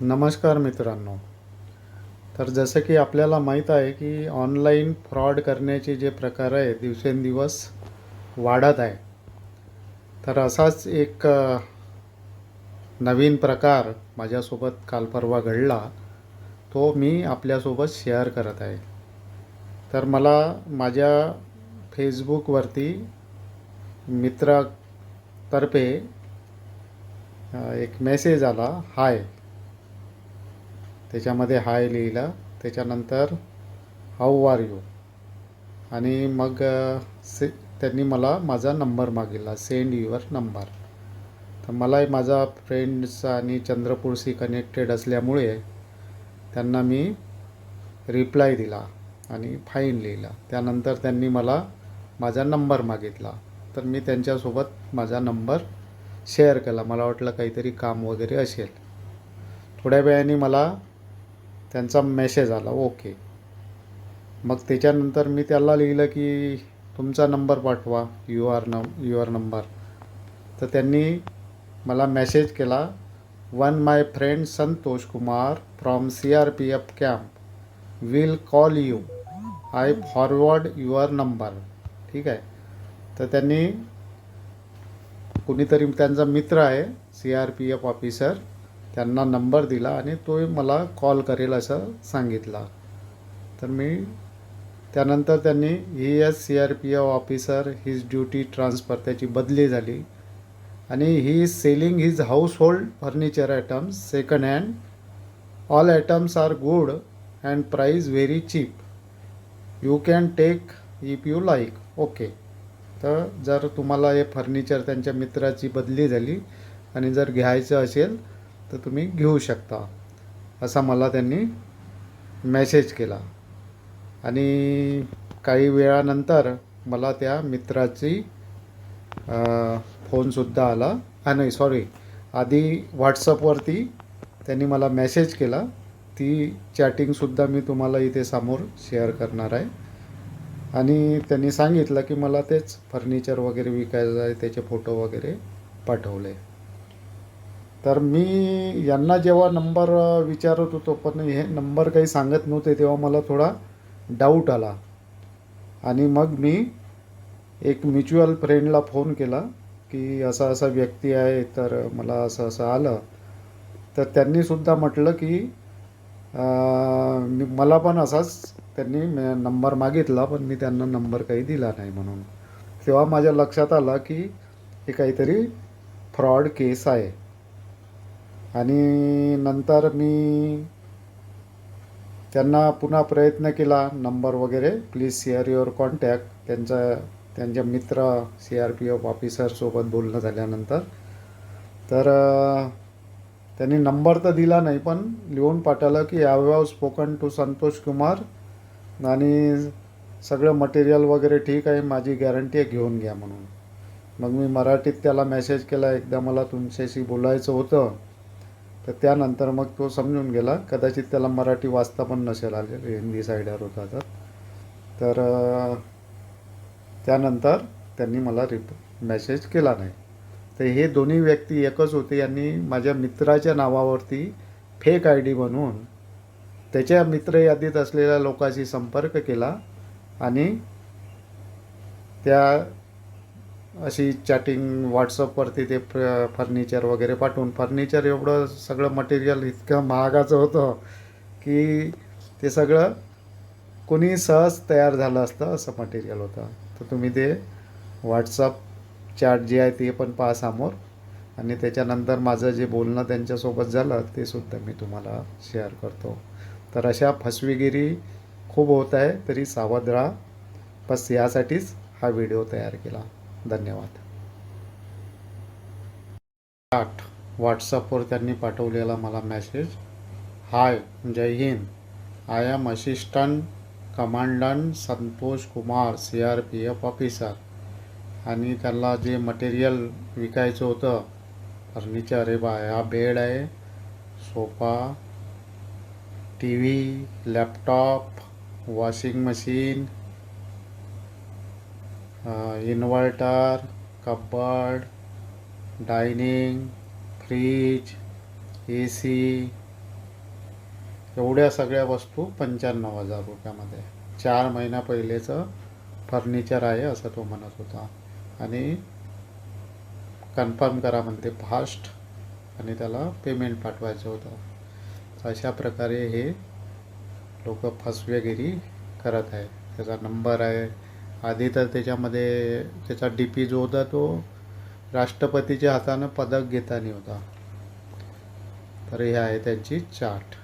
नमस्कार मित्रांनो. तर जसं की आपल्याला माहीत आहे की ऑनलाईन फ्रॉड करण्याचे जे प्रकार आहे दिवसेंदिवस वाढत आहे. तर असाच एक नवीन प्रकार माझ्यासोबत काल परवा घडला. तो मी आपल्यासोबत शेअर करत आहे. तर मला माझ्या फेसबुकवरती मित्रातर्फे एक मेसेज आला. हाय त्याच्यामध्ये हाय लिहिला. त्याच्यानंतर हाऊ आर यू आणि मग से त्यांनी मला माझा नंबर मागितला सेंड युअर नंबर. तर मला माझा फ्रेंड्स आणि चंद्रपूरशी कनेक्टेड असल्यामुळे त्यांना मी रिप्लाय दिला आणि फाईन लिहिला. त्यानंतर त्यांनी मला माझा नंबर मागितला. तर मी त्यांच्यासोबत माझा नंबर शेअर केला. मला वाटलं काहीतरी काम वगैरे असेल. थोड्या वेळाने मला त्यांचा मेसेज आला ओके मग त्याच्यानंतर मी त्याला लिहिलं की तुमचा नंबर पाठवा यू आर न यू आर नंबर तर त्यांनी मला मेसेज केला one my friend Santosh Kumar from C R P F camp will call you I forward your number ठीक आहे? तर त्यांनी कुणीतरी त्यांचा मित्र आहे C R P F officer त्यांना नंबर दिला आणि तो मला कॉल करेल असं सांगितला. तर मी त्यानंतर त्यांनी he is C R P F officer his duty transfer त्याची बदली झाली. आणि he is selling his household furniture items second hand all items are good and price very cheap you can take if you like okay तर जर तुम्हाला हे furniture त्यांच्या मित्राची बदली झाली आणि जर घ्यायचं असेल तर तुम्ही घेऊ शकता असा मला त्यांनी मेसेज केला. आणि काही वेळानंतर मला त्या मित्राची फोनसुद्धा आला. हा नाही सॉरी आधी व्हॉट्सअपवरती त्यांनी मला मेसेज केला. ती चॅटिंगसुद्धा मी तुम्हाला इथे समोर शेअर करणार आहे. आणि त्यांनी सांगितलं की मला तेच फर्निचर वगैरे विकायचं आहे त्याचे फोटो वगैरे पाठवले. तर मी यांना जेव्हा नंबर विचारत होतो पण हे नंबर काही सांगत नव्हते तेव्हा मला थोडा डाऊट आला. आणि मग मी एक म्युच्युअल फ्रेंडला फोन केला की असा असा व्यक्ती आहे तर मला असं असं आलं. तर त्यांनीसुद्धा म्हटलं की मला पण असाच त्यांनी नंबर मागितला पण मी त्यांना नंबर काही दिला नाही म्हणून. तेव्हा माझ्या लक्षात आलं की हे काहीतरी फ्रॉड केस आहे. आणि नंतर मी त्यांना पुन्हा प्रयत्न केला नंबर वगैरे. प्लीज शेअर युअर कॉन्टॅक्ट त्यांचा त्यांच्या मित्र सी आर पी एफ ऑफिसरसोबत बोलणं झाल्यानंतर. तर त्यांनी नंबर तर दिला नाही पण लिहून पाठवलं की have have spoken to Santosh Kumar आणि सगळं मटेरियल वगैरे ठीक आहे माझी गॅरंटी आहे घेऊन घ्या म्हणून. मग मी मराठीत त्याला मेसेज केला एकदा मला तुमच्याशी बोलायचं होतं. तर त्यानंतर मग तो समजून गेला. कदाचित त्याला मराठी वाचता पण नसेल आले हिंदी साईडवर होता तर. तर त्यानंतर त्यांनी मला रिप मेसेज केला नाही. तर हे दोन्ही व्यक्ती एकच होते. यांनी माझ्या मित्राच्या नावावरती फेक आय डी बनवून त्याच्या मित्र यादीत असलेल्या लोकांशी संपर्क केला आणि त्या अशी चॅटिंग व्हॉट्सअपवरती ते फर्निचर वगैरे पाठवून. फर्निचर एवढं सगळं मटेरियल इतकं महागाचं होतं की ते सगळं कोणी सहज तयार झालं असतं असं मटेरियल होतं. तर तुम्ही ते व्हॉट्सअप चॅट जे आहे ते पण पहा समोर. आणि त्याच्यानंतर माझं जे बोलणं त्यांच्यासोबत झालं ते सुद्धा मी तुम्हाला शेअर करतो. तर अशा फसवेगिरी खूप होत आहे तरी सावध राहा. बस यासाठीच हा व्हिडिओ तयार केला. धन्यवाद. आठ. व्हॉट्सअपवर त्यांनी पाठवलेला मला message hi Jai Hind. I am assistant commandant Santosh Kumar C R P F officer आणि त्यांना जे मटेरियल विकायचं होतं फर्निचर हे बा हा बेड आहे. Sofa T V laptop washing machine inverter cupboard dining fridge A C एवढ्या सगळ्या वस्तू पंच्याण्णव हजार रुपयामध्ये. चार महिन्या पहिलेचं फर्निचर आहे असं तो म्हणत होता. आणि कन्फर्म करा म्हणते फास्ट. आणि त्याला पेमेंट पाठवायचं होतं. अशा प्रकारे हे लोक फसवेगिरी करत आहे त्याचा नंबर आहे आधी तर त्याच्यामध्ये त्याचा डी पी जो होता तो राष्ट्रपतीच्या हातानं पदक घेताना होता. तर हे आहे त्यांची चाट